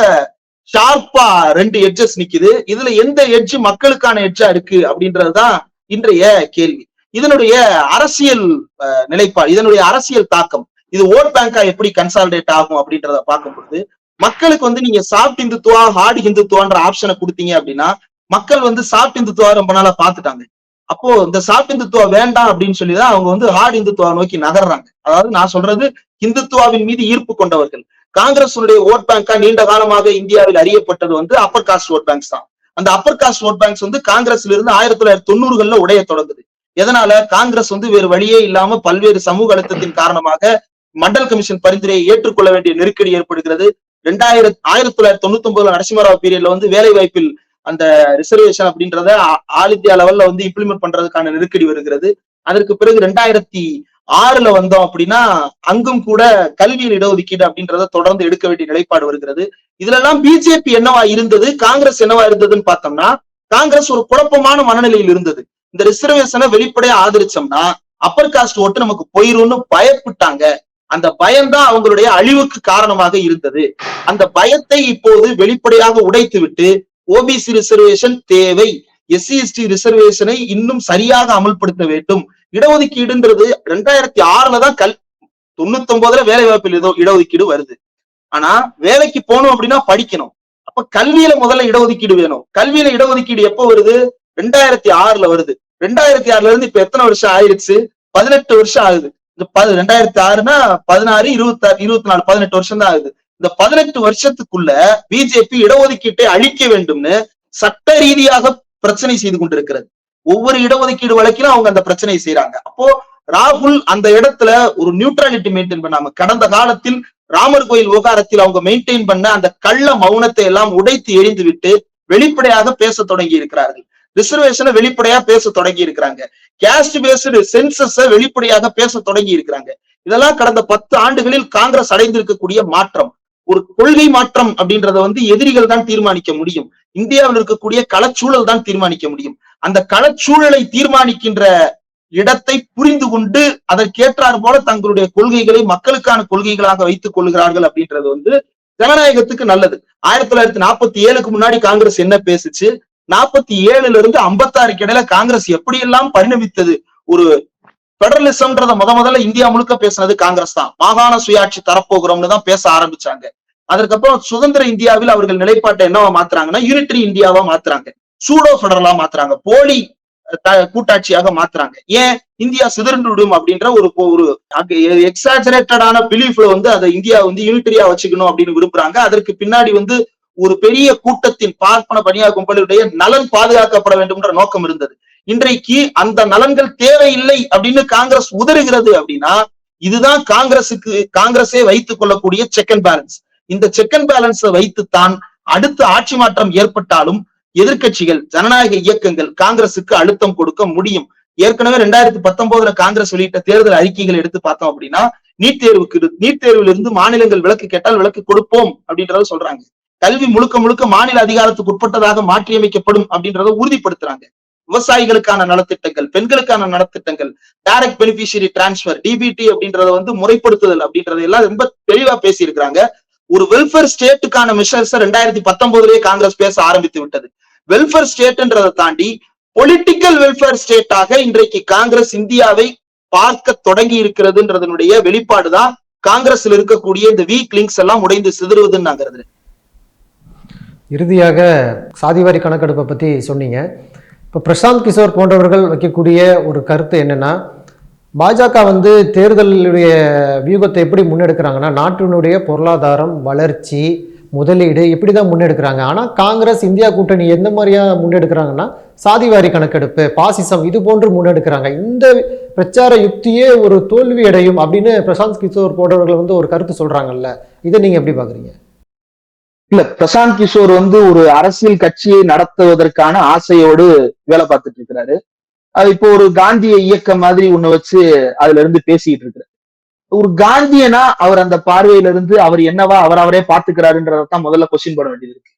ஷார்ப்பா ரெண்டு எட்ஜஸ் நிக்குது. இதுல எந்த எட்ஜ் மக்களுக்கான எட்ஜா இருக்கு அப்படின்றதுதான் இன்றைய கேள்வி. இதனுடைய அரசியல் அஹ், நிலைப்பாடு இதனுடைய அரசியல் தாக்கம். இது ஓட் பேங்கா எப்படி கன்சால்டேட் ஆகும் அப்படின்றத பார்க்கும் பொழுது மக்களுக்கு வந்து நீங்க சாஃப்ட் இந்துத்துவா ஹார்ட் இந்துத்துவான்ற ஆப்ஷனை கொடுத்தீங்க அப்படின்னா மக்கள் வந்து சாஃப்ட் இந்துத்துவா ரொம்ப நாளா பாத்துட்டாங்க அப்போ இந்த சாஃப்ட் இந்துத்துவா வேண்டாம் அப்படின்னு சொல்லிதான் அவங்க வந்து ஹார்ட் இந்துத்துவா நோக்கி நகர்றாங்க. அதாவது நான் சொல்றது இந்துத்துவாவின் மீது ஈர்ப்பு கொண்டவர்கள். காங்கிரசுடைய ஓட் பேங்கா நீண்ட காலமாக இந்தியாவில் அறியப்பட்டது வந்து அப்பர் காஸ்ட் ஓட் பேங்க்ஸ் தான். அந்த அப்பர் காஸ்ட் ஓட் பேங்க்ஸ் வந்து காங்கிரஸ்ல இருந்து ஆயிரத்தி தொள்ளாயிரத்தி தொண்ணூறுகள்ல உடைய தொடங்குது. எதனால? காங்கிரஸ் வந்து வேறு வழியே இல்லாம பல்வேறு சமூக அழுத்தத்தின் காரணமாக மண்டல் கமிஷன் பரிந்துரையை ஏற்றுக்கொள்ள வேண்டிய நெருக்கடி ஏற்படுகிறது. ரெண்டாயிரத்தி ஆயிரத்தி தொள்ளாயிரத்தி தொண்ணூத்தி ஒன்பதுல நரசிம்மராவ் பீரியட்ல வந்து வேலை வாய்ப்பில் அந்த ரிசர்வேஷன் அப்படின்றத ஆல் இந்தியா லெவல்ல வந்து இம்ப்ளிமெண்ட் பண்றதுக்கான நெருக்கடி வருகிறது. அதற்கு பிறகு ரெண்டாயிரத்தி ஆறுல வந்தோம் அப்படின்னா அங்கும் கூட கல்வியில் இடஒதுக்கீடு அப்படின்றத தொடர்ந்து எடுக்க வேண்டிய நிலைப்பாடு வருகிறது. இதுல எல்லாம் பிஜேபி என்னவா இருந்தது காங்கிரஸ் என்னவா இருந்ததுன்னு பார்த்தோம்னா காங்கிரஸ் ஒரு குழப்பமான மனநிலையில் இருந்தது. இந்த ரிசர்வேஷனை வெளிப்படையா ஆதரிச்சோம்னா அப்பர் காஸ்ட் ஓட்டு நமக்கு போயிரும்னு பயப்பட்டாங்க. அந்த பயம்தான் அவங்களுடைய அழிவுக்கு காரணமாக இருந்தது. அந்த பயத்தை இப்போது வெளிப்படையாக உடைத்து விட்டு ஓபிசி ரிசர்வேஷன் தேவை. எஸ்சி எஸ்டி ரிசர்வேஷனை இன்னும் சரியாக அமல்படுத்த வேண்டும். இடஒதுக்கீடுன்றது ரெண்டாயிரத்தி ஆறுல தான் கல் தொண்ணூத்தொன்பதுல வேலை வாய்ப்பில் இட இடஒதுக்கீடு வருது. ஆனா வேலைக்கு போகணும் அப்படின்னா படிக்கணும். அப்ப கல்வியில முதல்ல இடஒதுக்கீடு வேணும். கல்வியில இடஒதுக்கீடு எப்போ வருது? ரெண்டாயிரத்தி ஆறுல வருது. ரெண்டாயிரத்தி ஆறுல இருந்து இப்ப எத்தனை வருஷம் ஆயிருச்சு? பதினெட்டு வருஷம் ஆகுது. இந்த ரெண்டாயிரத்தி ஆறுனா பதினாறு இருபத்தி ஆறு இருபத்தி நாலு பதினெட்டு வருஷம் தான் ஆகுது. இந்த பதினெட்டு வருஷத்துக்குள்ள பிஜேபி இடஒதுக்கீட்டை அழிக்க வேண்டும்னு சட்ட ரீதியாக பிரச்சனை செய்து கொண்டிருக்கிறது. ஒவ்வொரு இடஒதுக்கீடு வழக்கிலும் அவங்க அந்த பிரச்சனையை செய்யறாங்க அப்போ ராகுல் அந்த இடத்துல ஒரு நியூட்ரலிட்டி மெயின்டைன் பண்ணாம கடந்த காலத்தில் ராமர் கோயில் விவகாரத்தில் அவங்க மெயின்டைன் பண்ண அந்த கள்ள மௌனத்தை எல்லாம் உடைத்து எரிந்து விட்டு வெளிப்படையாக பேச தொடங்கி இருக்கிறார்கள் ரிசர்வேஷனை வெளிப்படையா பேச தொடங்கி இருக்கிறாங்க கேஸ்ட் பேஸ்டு சென்சஸ வெளிப்படையாக பேச தொடங்கி இருக்கிறாங்க இதெல்லாம் கடந்த பத்து ஆண்டுகளில் காங்கிரஸ் அடைந்திருக்கக்கூடிய மாற்றம். ஒரு கொள்கை மாற்றம் அப்படின்றத வந்து எதிரிகள் தான் தீர்மானிக்க முடியும். இந்தியாவில் இருக்கக்கூடிய களச்சூழல் தான் தீர்மானிக்க முடியும். அந்த களச்சூழலை தீர்மானிக்கின்ற இடத்தை புரிந்து கொண்டு அதற்கேற்றாறு போல தங்களுடைய கொள்கைகளை மக்களுக்கான கொள்கைகளாக வைத்துக் கொள்கிறார்கள் அப்படின்றது வந்து ஜனநாயகத்துக்கு நல்லது. ஆயிரத்தி தொள்ளாயிரத்தி நாற்பத்தி ஏழுக்கு முன்னாடி காங்கிரஸ் என்ன பேசுச்சு? நாற்பத்தி ஏழுல இருந்து ஐம்பத்தாறுக்கு இடையில காங்கிரஸ் எப்படியெல்லாம் பரிணமித்தது? ஒரு பெடரலிசம்ன்றத முத முதல்ல இந்தியா முழுக்க பேசினது காங்கிரஸ் தான். மாகாண சுயாட்சி தரப்போகிறோம்னு தான் பேச ஆரம்பிச்சாங்க. அதற்கப்புறம் சுதந்திர இந்தியாவில் அவர்கள் நிலைப்பாட்டை என்னவா மாத்துறாங்கன்னா யூனிட்ரி இந்தியாவா மாத்துறாங்க. சூடோ ஃபெடரலா மாத்துறாங்க. போலி கூட்டாட்சியாக மாத்துறாங்க. ஏன்? இந்தியா சிதறண்டு விடும் அப்படின்ற ஒரு ஒரு எக்ஸாஜரேட்டடான பிலீஃப்ல வந்து அதை இந்தியா வந்து யூனிட்டரியா வச்சுக்கணும் அப்படின்னு விரும்புறாங்க. அதற்கு பின்னாடி வந்து ஒரு பெரிய கூட்டத்தின் பார்ப்பன பணியா கும்பலுடைய நலன் பாதுகாக்கப்பட வேண்டும் என்ற நோக்கம் இருந்தது. இன்றைக்கு அந்த நலன்கள் தேவையில்லை அப்படின்னு காங்கிரஸ் உதறுகிறது அப்படின்னா இதுதான் காங்கிரசுக்கு காங்கிரஸே வைத்துக் கொள்ளக்கூடிய செக் அண்ட் பேலன்ஸ் இந்த செக் அண்ட் பேலன்ஸை வைத்துத்தான் அடுத்த ஆட்சி மாற்றம் ஏற்பட்டாலும் எதிர்க்கட்சிகள் ஜனநாயக இயக்கங்கள் காங்கிரசுக்கு அழுத்தம் கொடுக்க முடியும். ஏற்கனவே ரெண்டாயிரத்தி பத்தொன்பதுல காங்கிரஸ் வெளியிட்ட தேர்தல் அறிக்கைகள் எடுத்து பார்த்தோம் அப்படின்னா நீட் தேர்வுக்கு நீட் தேர்வில் இருந்து மாநிலங்கள் விலக்கு கேட்டால் விலக்கு கொடுப்போம் அப்படின்றத சொல்றாங்க. கல்வி முழுக்க முழுக்க மாநில அதிகாரத்துக்கு உட்பட்டதாக மாற்றியமைக்கப்படும் அப்படின்றத உறுதிப்படுத்துறாங்க. விவசாயிகளுக்கான நலத்திட்டங்கள் பெண்களுக்கான நலத்திட்டங்கள் டைரக்ட் பெனிபிஷியரி டிரான்ஸ்பர் டிபிடி அப்படின்றத வந்து முறைப்படுத்துதல் அப்படின்றத எல்லாம் ரொம்ப தெளிவா பேசியிருக்கிறாங்க. ஒரு வெல்ஃபேர் ஸ்டேட்டுக்கான மிஷர்ஸ் ரெண்டாயிரத்தி பத்தொன்பதுலயே காங்கிரஸ் பேச ஆரம்பித்து விட்டது. வெல்ஃபேர் ஸ்டேட்ன்றதை தாண்டி பொலிட்டிக்கல் வெல்ஃபேர் ஸ்டேட்டாக இன்றைக்கு காங்கிரஸ் இந்தியாவை பார்க்க தொடங்கி இருக்கிறதுன்றதனுடைய வெளிப்பாடுதான் காங்கிரஸ்ல இருக்கக்கூடிய இந்த வீக் லிங்க்ஸ் எல்லாம் உடைந்து சிதறுவதுன்னு நாங்கிறது இறுதியாக சாதிவாரி கணக்கெடுப்பை பற்றி சொன்னீங்க. இப்போ பிரசாந்த் கிஷோர் போன்றவர்கள் வைக்கக்கூடிய ஒரு கருத்து என்னென்னா பாஜக வந்து தேர்தலுடைய வியூகத்தை எப்படி முன்னெடுக்கிறாங்கன்னா நாட்டினுடைய பொருளாதாரம் வளர்ச்சி முதலீடு இப்படி தான் முன்னெடுக்கிறாங்க. ஆனால் காங்கிரஸ் இந்தியா கூட்டணி எந்த மாதிரியா முன்னெடுக்கிறாங்கன்னா சாதிவாரி கணக்கெடுப்பு பாசிசம் இது போன்று முன்னெடுக்கிறாங்க. இந்த பிரச்சார யுக்தியே ஒரு தோல்வி அடையும் அப்படின்னு பிரசாந்த் கிஷோர் போன்றவர்கள் வந்து ஒரு கருத்து சொல்கிறாங்கல்ல இதை நீங்கள் எப்படி பார்க்குறீங்க இல்ல பிரசாந்த் கிஷோர் வந்து ஒரு அரசியல் கட்சியை நடத்துவதற்கான ஆசையோடு வேலை பார்த்துட்டு இருக்கிறாரு. அது இப்போ ஒரு காந்திய இயக்கம் மாதிரி ஒண்ணு வச்சு அதுல இருந்து பேசிட்டு இருக்கிறாரு. ஒரு காந்தியனா அவர் அந்த பார்வையில இருந்து அவர் என்னவா அவர் அவரே பாத்துக்கிறாருன்றதான் முதல்ல கொஸ்டின் பண்ண வேண்டியது இருக்கு.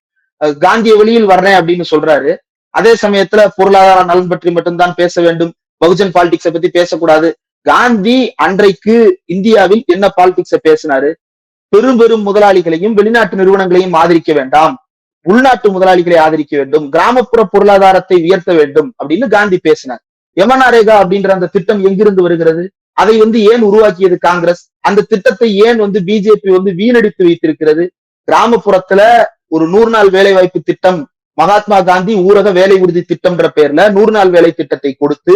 காந்திய வெளியில் வர்றேன் அப்படின்னு சொல்றாரு. அதே சமயத்துல பொருளாதார நலன் பற்றி மட்டும்தான் பேச வேண்டும். பகுஜன் பாலிடிக்ஸை பத்தி பேசக்கூடாது. காந்தி அன்றைக்கு இந்தியாவில் என்ன பாலிடிக்ஸை பேசினாரு? பெரும் பெரும் முதலாளிகளையும் வெளிநாட்டு நிறுவனங்களையும் ஆதரிக்க வேண்டாம். உள்நாட்டு முதலாளிகளை ஆதரிக்க வேண்டும். கிராமப்புற பொருளாதாரத்தை உயர்த்த வேண்டும் அப்படின்னு காந்தி பேசினார். யமனாரேகா அப்படின்ற அந்த திட்டம் எங்கிருந்து வருகிறது? அதை வந்து ஏன் உருவாக்கியது காங்கிரஸ்? அந்த திட்டத்தை ஏன் வந்து பிஜேபி வந்து வீணடித்து வைத்திருக்கிறது? கிராமப்புறத்துல ஒரு நூறு நாள் வேலை வாய்ப்பு திட்டம் மகாத்மா காந்தி ஊரக வேலை உறுதி திட்டம்ன்ற பேர்ல நூறு நாள் வேலை திட்டத்தை கொடுத்து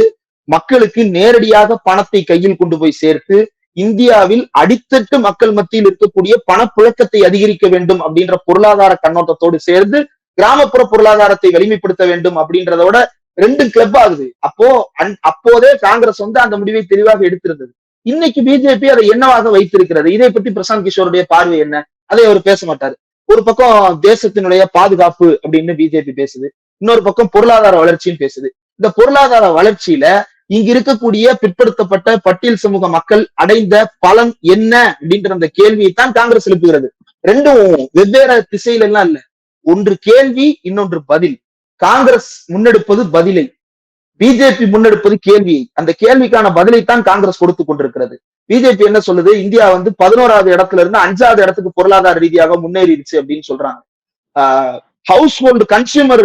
மக்களுக்கு நேரடியாக பணத்தை கையில் கொண்டு போய் சேர்த்து இந்தியாவில் அடித்தட்டு மக்கள் மத்தியில் இருக்கக்கூடிய பணப்புழக்கத்தை அதிகரிக்க வேண்டும் அப்படின்ற பொருளாதார கண்ணோட்டத்தோடு சேர்ந்து கிராமப்புற பொருளாதாரத்தை வலிமைப்படுத்த வேண்டும் அப்படின்றதோட ரெண்டு கிளப் ஆகுது. அப்போ அப்போதே காங்கிரஸ் வந்து அந்த முடிவை தெளிவாக எடுத்திருந்தது. இன்னைக்கு பிஜேபி அதை என்னவாக வைத்திருக்கிறது? இதை பத்தி பிரசாந்த் கிஷோருடைய பார்வை என்ன? அதை அவர் பேச மாட்டாரு. ஒரு பக்கம் தேசத்தினுடைய பாதுகாப்பு அப்படின்னு பிஜேபி பேசுது. இன்னொரு பக்கம் பொருளாதார வளர்ச்சின்னு பேசுது. இந்த பொருளாதார வளர்ச்சியில இங்க இருக்கக்கூடிய பிற்படுத்தப்பட்ட பட்டியல் சமூக மக்கள் அடைந்த பலன் என்ன அப்படின்ற அந்த கேள்வியை தான் காங்கிரஸ் எழுப்புகிறது. ரெண்டும் வெவ்வேறு திசையில எல்லாம் இல்ல. ஒன்று கேள்வி இன்னொன்று பதில். காங்கிரஸ் முன்னெடுப்பது பதிலை. பிஜேபி முன்னெடுப்பது கேள்வியை. அந்த கேள்விக்கான பதிலைத்தான் காங்கிரஸ் கொடுத்து கொண்டிருக்கிறது. பிஜேபி என்ன சொல்லுது? இந்தியா வந்து பதினோராவது இடத்துல இருந்து அஞ்சாவது இடத்துக்கு பொருளாதார ரீதியாக முன்னேறிடுச்சு அப்படின்னு சொல்றாங்க. Household consumer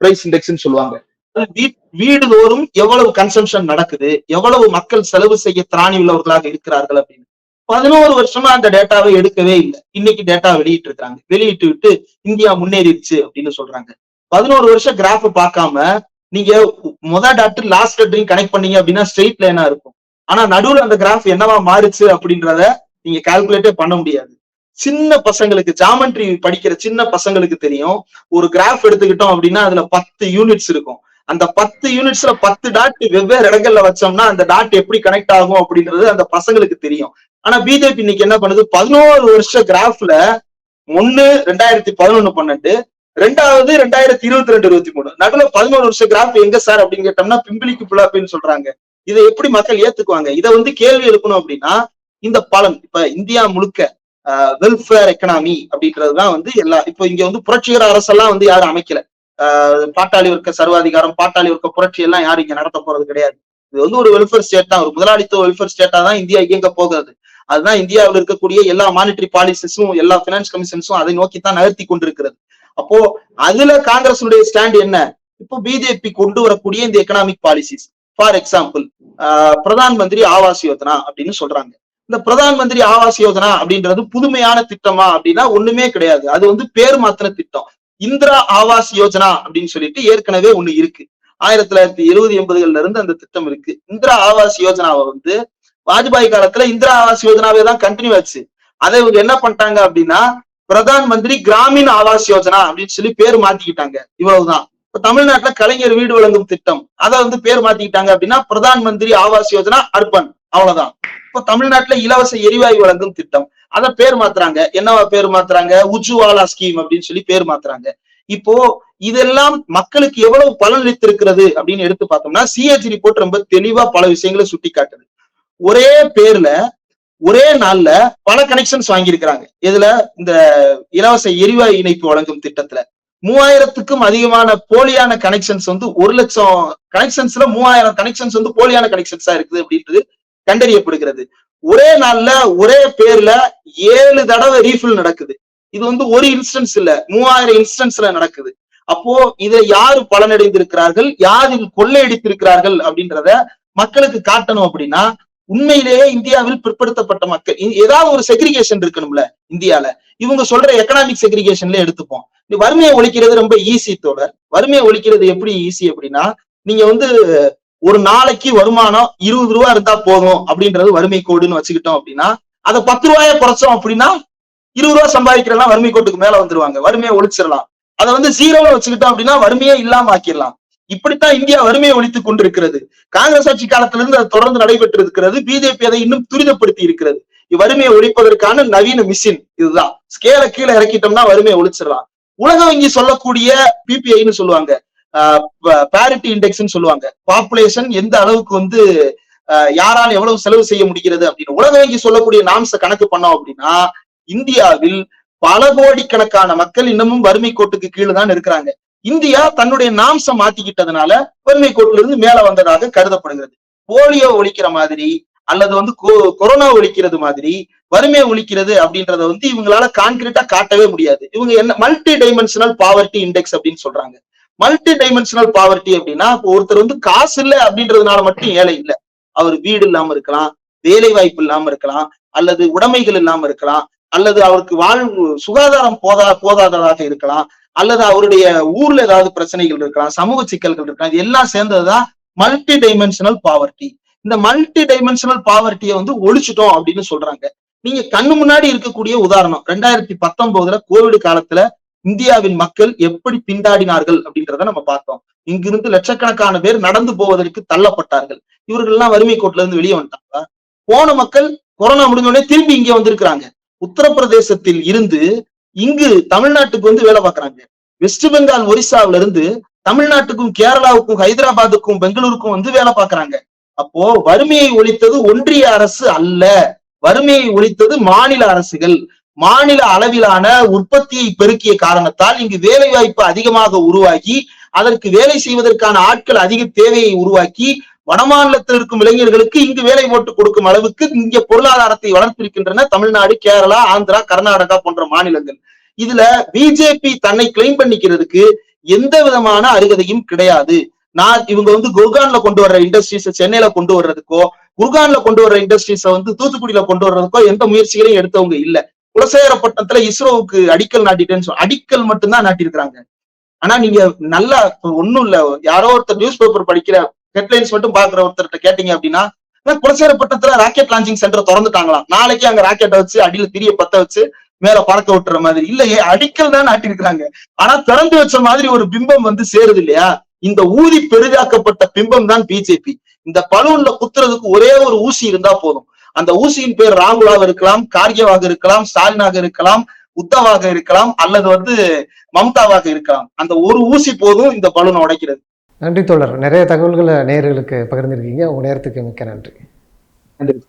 price index சொல்லுவாங்க. வீடுதோறும் எவ்வளவு கன்சம்ஷன் நடக்குது எவ்வளவு மக்கள் செலவு செய்ய திராணி உள்ளவர்களாக இருக்கிறார்கள் அப்படின்னு. பதினோரு வருஷமா அந்த டேட்டாவை எடுக்கவே இல்லை. இன்னைக்கு டேட்டா வெளியிட்டு இருக்காங்க வெளியிட்டு விட்டு இந்தியா முன்னேறிடுச்சு அப்படின்னு சொல்றாங்க. பதினோரு வருஷம் கிராஃப் பார்க்காம நீங்க முதல் டாக்டர் லாஸ்ட் டாக்டரையும் கனெக்ட் பண்ணீங்க அப்படின்னா ஸ்ட்ரெயிட் லைனா இருக்கும். ஆனா நடுவுல அந்த கிராஃப் என்னவா மாறுச்சு அப்படின்றத நீங்க கால்குலேட்டே பண்ண முடியாது. சின்ன பசங்களுக்கு ஜாமெண்ட்ரி படிக்கிற சின்ன பசங்களுக்கு தெரியும். ஒரு கிராஃப் எடுத்துக்கிட்டோம் அப்படின்னா அதுல பத்து யூனிட்ஸ் இருக்கும். அந்த பத்து யூனிட்ஸ்ல பத்து டாட் வெவ்வேறு இடங்கள்ல வச்சோம்னா அந்த டாட் எப்படி கனெக்ட் ஆகும் அப்படின்றது அந்த பசங்களுக்கு தெரியும். ஆனா பிஜேபி இன்னைக்கு என்ன பண்ணுது? பதினோரு வருஷ கிராஃப்ல ஒண்ணு ரெண்டாயிரத்தி பதினொன்னு பன்னெண்டு ரெண்டாவது ரெண்டாயிரத்தி இருபத்தி ரெண்டு இருபத்தி மூணு. நடுவில் பதினோரு வருஷம் கிராஃப் எங்க சார் அப்படின்னு கேட்டோம்னா பிம்பிளிக்கு புலாப்பின்னு சொல்றாங்க. இதை எப்படி மக்கள் ஏத்துக்குவாங்க? இதை வந்து கேள்வி எழுப்பணும் அப்படின்னா இந்த பலன் இப்ப இந்தியா முழுக்க வெல்ஃபேர் எக்கனாமி அப்படின்றதுதான் வந்து எல்லா இப்போ இங்க வந்து புரட்சிகர அரசெல்லாம் வந்து யாரும் அமைக்கல. பாட்டாளி வர்க்க சர்வாதிகாரம் பாட்டாளி வர்க்க புரட்சி எல்லாம் யாரும் இங்க நடத்த போறது கிடையாது. இது வந்து ஒரு வெல்ஃபேர் ஸ்டேட் தான் ஒரு முதலாளித்துவ வெல்ஃபேர் ஸ்டேட்டா தான் இந்தியா இயங்க போகிறது அதுதான் இந்தியாவில் இருக்கக்கூடிய எல்லா மானிட்டரி பாலிசிஸும் எல்லா பினான்ஸ் கமிஷன்ஸும் அதை நோக்கி தான் நகர்த்தி கொண்டிருக்கிறது. அப்போ அதுல காங்கிரஸுடைய ஸ்டாண்ட் என்ன? இப்போ பிஜேபி கொண்டு வரக்கூடிய இந்த economic policies for example Pradhan Mantri Awas Yojana அப்படின்னு சொல்றாங்க. இந்த பிரதான் மந்திரி ஆவாஸ் யோஜனா அப்படின்றது புதுமையான திட்டமா அப்படின்னா ஒண்ணுமே கிடையாது. அது வந்து பேர் மாத்தின திட்டம். இந்திரா ஆவாஸ் யோஜனா அப்படின்னு சொல்லிட்டு ஏற்கனவே ஒண்ணு இருக்கு. ஆயிரத்தி தொள்ளாயிரத்தி எழுபது எண்பதுகள்ல இருந்து அந்த திட்டம் இருக்கு. இந்திரா ஆவாஸ் யோஜனாவை வந்து வாஜ்பாய் காலத்துல இந்திரா ஆவாஸ் யோஜனாவே தான் கண்டினியூ ஆச்சு. அதை இவங்க என்ன பண்ணிட்டாங்க அப்படின்னா பிரதான் மந்திரி கிராமின் ஆவாஸ் யோஜனா அப்படின்னு சொல்லி பேர் மாத்திக்கிட்டாங்க. இவ்வளவுதான். இப்ப தமிழ்நாட்டுல கலைஞர் வீடு வழங்கும் திட்டம். அதை வந்து பேர் மாத்திக்கிட்டாங்க அப்படின்னா பிரதான் மந்திரி ஆவாஸ் யோஜனா அர்பன். அவ்வளவுதான். இப்போ தமிழ்நாட்டுல இலவச எரிவாயு வழங்கும் திட்டம். அத பேர் மாத்துறாங்க. என்னவா பேர் மாத்துறாங்க? உஜ்வாலா ஸ்கீம் அப்படின்னு சொல்லி பேர் மாத்துறாங்க. இப்போ இதெல்லாம் மக்களுக்கு எவ்வளவு பலன் அளித்திருக்கிறது அப்படின்னு எடுத்து பார்த்தோம்னா சிஹெச் ரிப்போர்ட் ரொம்ப தெளிவா பல விஷயங்களை சுட்டி காட்டுது ஒரே பேர்ல ஒரே நாள்ல பல கனெக்ஷன்ஸ் வாங்கியிருக்கிறாங்க. இதுல இந்த இலவச எரிவாயு இணைப்பு வழங்கும் திட்டத்துல. மூவாயிரத்துக்கும் அதிகமான போலியான கனெக்ஷன்ஸ் வந்து ஒரு லட்சம் கனெக்ஷன்ஸ்ல மூவாயிரம் கனெக்ஷன்ஸ் வந்து போலியான கனெக்ஷன்ஸா இருக்குது அப்படின்றது கண்டறியப்படுகிறது. ஒரே நாள்ல ஒரே பேர்ல ஏழு தடவை ரீஃபில் நடக்குது. இது வந்து ஒரு இன்ஸ்டன்ஸ் இல்ல மூவாயிரம் இன்ஸ்டன்ஸ்ல நடக்குது. அப்போ இதை யாரு பலனடைந்திருக்கிறார்கள் யார் இது கொள்ளையடித்திருக்கிறார்கள் அப்படின்றத மக்களுக்கு காட்டணும் அப்படின்னா உண்மையிலேயே இந்தியாவில் பிற்படுத்தப்பட்ட மக்கள். ஏதாவது ஒரு செக்ரிகேஷன் இருக்கணும்ல இந்தியால. இவங்க சொல்ற எக்கனாமிக் செக்ரிகேஷன்ல எடுத்துப்போம். வறுமையை ஒழிக்கிறது ரொம்ப ஈஸி தோழர். வறுமையை ஒழிக்கிறது எப்படி ஈஸி அப்படின்னா நீங்க வந்து ஒரு நாளைக்கு வருமானம் இருபது ரூபா இருந்தா போதும் அப்படின்றது வறுமை கோடுன்னு வச்சுக்கிட்டோம் அப்படின்னா அதை பத்து ரூபாய குறைச்சோம் அப்படின்னா இருபது ரூபா சம்பாதிக்கிறலாம் வறுமை கோட்டுக்கு மேல வந்துருவாங்க. வறுமையை ஒழிச்சிடலாம். அதை வந்து ஜீரோன்னு வச்சுக்கிட்டோம் அப்படின்னா வறுமையே இல்லாம ஆக்கிடலாம். இப்படித்தான் இந்தியா வறுமையை ஒழித்துக் கொண்டிருக்கிறது. காங்கிரஸ் ஆட்சி காலத்திலிருந்து அது தொடர்ந்து நடைபெற்று இருக்கிறது. பிஜேபி அதை இன்னும் துரிதப்படுத்தி இருக்கிறது. வறுமையை ஒழிப்பதற்கான நவீன மிஷின் இதுதான். ஸ்கேல கீழே இறக்கிட்டோம்னா வறுமையை ஒழிச்சிடலாம். உலக வங்கி சொல்லக்கூடிய பிபிஐன்னு சொல்லுவாங்க. பேரிட்டி இண்டெக்ஸ்னு சொல்லுவாங்க. பாப்புலேஷன் எந்த அளவுக்கு வந்து ஆஹ் யாரால் எவ்வளவு செலவு செய்ய முடிகிறது அப்படின்னு. உலக வங்கி சொல்லக்கூடிய நாம்ஸ கணக்கு பண்ணோம் அப்படின்னா இந்தியாவில் பல கோடிக்கணக்கான மக்கள் இன்னமும் வறுமை கோட்டுக்கு கீழே தான் இருக்கிறாங்க. இந்தியா தன்னுடைய நாம்சம் மாத்திக்கிட்டதுனால வறுமை கோட்டிலிருந்து மேல வந்ததாக கருதப்படுகிறது. போலியோ ஒழிக்கிற மாதிரி அல்லது வந்து கொ- கொரோனா ஒழிக்கிறது மாதிரி வறுமை ஒழிக்கிறது அப்படின்றத வந்து இவங்களால கான்கிரீட்டா காட்டவே முடியாது. இவங்க என்ன மல்டி டைமென்ஷனல் பாவர்ட்டி இண்டெக்ஸ் அப்படின்னு சொல்றாங்க. மல்டி டைமென்ஷனல் பாவர்ட்டி அப்படின்னா இப்போ ஒருத்தர் வந்து காசு இல்லை அப்படின்றதுனால மட்டும் ஏழை இல்லை. அவர் வீடு இல்லாம இருக்கலாம் வேலை வாய்ப்பு இல்லாம இருக்கலாம் அல்லது உடைமைகள் இல்லாம இருக்கலாம் அல்லது அவருக்கு வாழ்வு சுகாதாரம் போதா போதாததாக இருக்கலாம் அல்லது அவருடைய ஊர்ல ஏதாவது பிரச்சனைகள் இருக்கலாம் சமூக சிக்கல்கள் இருக்கலாம் இது எல்லாம் சேர்ந்ததுதான் மல்டி டைமென்ஷனல் பாவர்ட்டி இந்த மல்டி டைமென்ஷனல் பாவர்ட்டியை வந்து ஒழிச்சிட்டோம் அப்படின்னு சொல்றாங்க. நீங்க கண்ணு முன்னாடி இருக்கக்கூடிய உதாரணம் ரெண்டாயிரத்தி பத்தொன்பதுல கோவிட் காலத்துல இந்தியாவின் மக்கள் எப்படி திண்டாடினார்கள் அப்படின்றத நம்ம பார்த்தோம். இங்கிருந்து லட்சக்கணக்கான பேர் நடந்து போவதற்கு தள்ளப்பட்டார்கள். இவர்கள் எல்லாம் வறுமை கோட்டில இருந்து வெளியே வந்துட்டாங்க போன மக்கள் கொரோனா முடிஞ்ச உடனே திரும்பி இங்க வந்திருக்கிறாங்க. உத்தரப்பிரதேசத்தில் இருந்து இங்கு தமிழ்நாட்டுக்கு வந்து வேலை பார்க்கறாங்க. வெஸ்ட் பெங்கால் ஒரிசாவில இருந்து தமிழ்நாட்டுக்கும் கேரளாவுக்கும் ஹைதராபாத்துக்கும் பெங்களூருக்கும் வந்து வேலை பார்க்கறாங்க. அப்போ வறுமையை ஒழித்தது ஒன்றிய அரசு அல்ல. வறுமையை ஒழித்தது மாநில அரசுகள். மாநில அளவிலான உற்பத்தியை பெருக்கிய காரணத்தால் இங்கு வேலை வாய்ப்பு அதிகமாக உருவாகி அதற்கு வேலை செய்வதற்கான ஆட்கள் அதிக தேவையை உருவாக்கி வடமாநிலத்தில் இருக்கும் இளைஞர்களுக்கு இங்கு வேலை போட்டு கொடுக்கும் அளவுக்கு இங்க பொருளாதாரத்தை வளர்த்திருக்கின்றன தமிழ்நாடு கேரளா ஆந்திரா கர்நாடகா போன்ற மாநிலங்கள். இதுல பிஜேபி தன்னை கிளைம் பண்ணிக்கிறதுக்கு எந்த விதமான அருகதையும் கிடையாது. நான் இவங்க வந்து குர்கான்ல கொண்டு வர்ற இண்டஸ்ட்ரீஸ் சென்னையில கொண்டு வர்றதுக்கோ குர்கான்ல கொண்டு வர்ற இண்டஸ்ட்ரீஸை வந்து தூத்துக்குடியில கொண்டு வர்றதுக்கோ எந்த முயற்சிகளையும் எடுத்தவங்க இல்ல. குலசேகரப்பட்டினத்துல இஸ்ரோவுக்கு அடிக்கல் நாட்டிட்டேன்னு அடிக்கல் மட்டும்தான் நாட்டியிருக்கிறாங்க. ஆனா நீங்க நல்லா ஒண்ணும் இல்ல யாரோ ஒருத்தர் நியூஸ் பேப்பர் படிக்கிற ஹெட்லைன்ஸ் மட்டும் பாக்குற ஒருத்தர்கிட்ட கேட்டீங்க அப்படின்னா ஆனா ராக்கெட் லான்ச்சிங் சென்டர் திறந்துட்டாங்களாம். நாளைக்கு அங்க ராக்கெட்டை வச்சு அடியில திரிய பத்த வச்சு மேல பறக்க விட்டுற மாதிரி. இல்லையே அடிக்கல் தான் நாட்டியிருக்கிறாங்க. ஆனா திறந்து வச்ச மாதிரி ஒரு பிம்பம் வந்து சேருது இல்லையா? இந்த ஊதி பெரிதாக்கப்பட்ட பிம்பம் தான் பிஜேபி இந்த பலூன்ல குத்துறதுக்கு ஒரே ஒரு ஊசி இருந்தா போதும். அந்த ஊசியின் பேர் ராகுலாக இருக்கலாம் கார்கேவாக இருக்கலாம் ஸ்டாலினாக இருக்கலாம் உத்தவாக இருக்கலாம் அல்லது வந்து மம்தாவாக இருக்கலாம். அந்த ஒரு ஊசி போதும் இந்த பலூனை உடைக்கிறது. நன்றி தோழர். நிறைய தகவல்களை நேயர்களுக்கு பகிர்ந்திருக்கீங்க. உங்கள் நேரத்துக்கு மிக்க நன்றி. நன்றி.